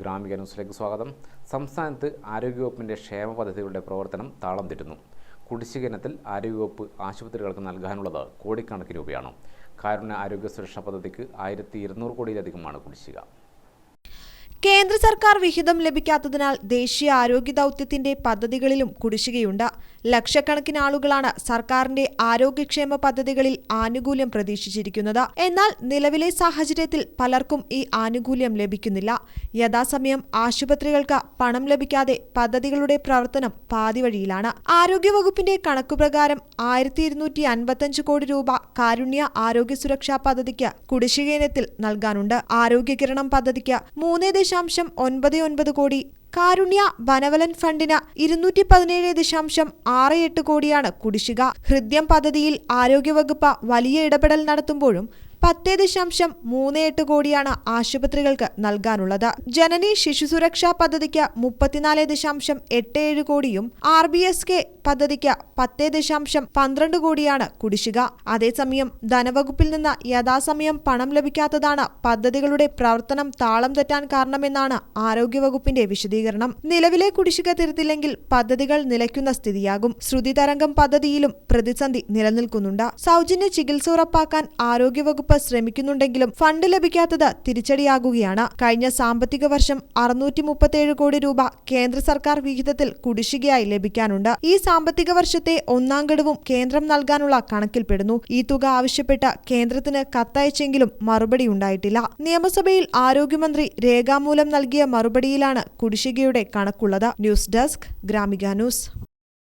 ഗ്രാമിക ന്യൂസിലേക്ക് സ്വാഗതം. സംസ്ഥാനത്ത് ആരോഗ്യവകുപ്പിന്റെ ക്ഷേമ പദ്ധതികളുടെ പ്രവർത്തനം താളം തെറ്റുന്നു. കുടിശ്ശിക ഇനത്തിൽ ആരോഗ്യവകുപ്പ് ആശുപത്രികൾക്ക് നൽകാനുള്ളത് കോടിക്കണക്കിന് രൂപയാണ്. കാരുണ്യ ആരോഗ്യ സുരക്ഷാ പദ്ധതിക്ക് ആയിരത്തി ഇരുന്നൂറ് കോടിയിലധികമാണ് കുടിശ്ശിക. കേന്ദ്ര സർക്കാർ വിഹിതം ലഭിക്കാത്തതിനാൽ ദേശീയ ആരോഗ്യ ദൗത്യത്തിന്റെ പദ്ധതികളിലും കുടിശ്ശികയുണ്ട്. ലക്ഷക്കണക്കിന് ആളുകളാണ് സർക്കാരിന്റെ ആരോഗ്യക്ഷേമ പദ്ധതികളിൽ ആനുകൂല്യം പ്രതീക്ഷിച്ചിരിക്കുന്നത്. എന്നാൽ നിലവിലെ സാഹചര്യത്തിൽ പലർക്കും ഈ ആനുകൂല്യം ലഭിക്കുന്നില്ല. യഥാസമയം ആശുപത്രികൾക്ക് പണം ലഭിക്കാതെ പദ്ധതികളുടെ പ്രവർത്തനം പാതിവഴിയിലാണ് ആരോഗ്യവകുപ്പിന്റെ കണക്കുപ്രകാരം ആയിരത്തി ഇരുന്നൂറ്റി അൻപത്തഞ്ച് കോടി രൂപ കാരുണ്യ ആരോഗ്യ സുരക്ഷാ പദ്ധതിക്ക് കുടിശ്ശിക ഇനത്തിൽ നൽകാനുണ്ട്. ആരോഗ്യകിരണം പദ്ധതിക്ക് മൂന്ന് ദശാംശം ഒൻപത് ഒൻപത് കോടി. കാരുണ്യ ബനവലൻ ഫണ്ടിന് ഇരുന്നൂറ്റി പതിനേഴ് ദശാംശം ആറ് എട്ട് കോടിയാണ് കുടിശ്ശിക. ഹൃദ്യം പദ്ധതിയിൽ ആരോഗ്യവകുപ്പ് വലിയ ഇടപെടൽ നടത്തുമ്പോഴും പത്ത് ദശാംശം മൂന്ന് എട്ട് കോടിയാണ് ആശുപത്രികൾക്ക് നൽകാനുള്ളത്. ജനനി ശിശു സുരക്ഷാ പദ്ധതിക്ക് മുപ്പത്തിനാല് ദശാംശം എട്ട് ഏഴ് കോടിയും ആർ ബി എസ് കെ പദ്ധതിക്ക് പത്ത് ദശാംശം പന്ത്രണ്ട് കോടിയാണ് കുടിശ്ശിക. അതേസമയം ധനവകുപ്പിൽ നിന്ന് യഥാസമയം പണം ലഭിക്കാത്തതാണ് പദ്ധതികളുടെ പ്രവർത്തനം താളം തെറ്റാൻ കാരണമെന്നാണ് ആരോഗ്യവകുപ്പിന്റെ വിശദീകരണം. നിലവിലെ കുടിശ്ശിക തിരുത്തില്ലെങ്കിൽ പദ്ധതികൾ നിലയ്ക്കുന്ന സ്ഥിതിയാകും. ശ്രുതി തരംഗം പദ്ധതിയിലും പ്രതിസന്ധി നിലനിൽക്കുന്നുണ്ട്. സൗജന്യ ചികിത്സ ഉറപ്പാക്കാൻ ആരോഗ്യവകുപ്പ് ശ്രമിക്കുന്നുണ്ടെങ്കിലും ഫണ്ട് ലഭിക്കാത്തത് തിരിച്ചടിയാകുകയാണ്. കഴിഞ്ഞ സാമ്പത്തിക വർഷം അറുന്നൂറ്റി കോടി രൂപ കേന്ദ്ര സർക്കാർ വിഹിതത്തിൽ കുടിശ്ശികയായി ലഭിക്കാനുണ്ട്. ഈ സാമ്പത്തിക വർഷത്തെ ഒന്നാം ഗഡുവും കേന്ദ്രം നൽകാനുള്ള കണക്കിൽപ്പെടുന്നു. ഈ തുക ആവശ്യപ്പെട്ട് കേന്ദ്രത്തിന് കത്തയച്ചെങ്കിലും മറുപടി ഉണ്ടായിട്ടില്ല. നിയമസഭയിൽ ആരോഗ്യമന്ത്രി രേഖാമൂലം നൽകിയ മറുപടിയിലാണ് കുടിശ്ശികയുടെ കണക്കുള്ളത്. News desk Gramika news.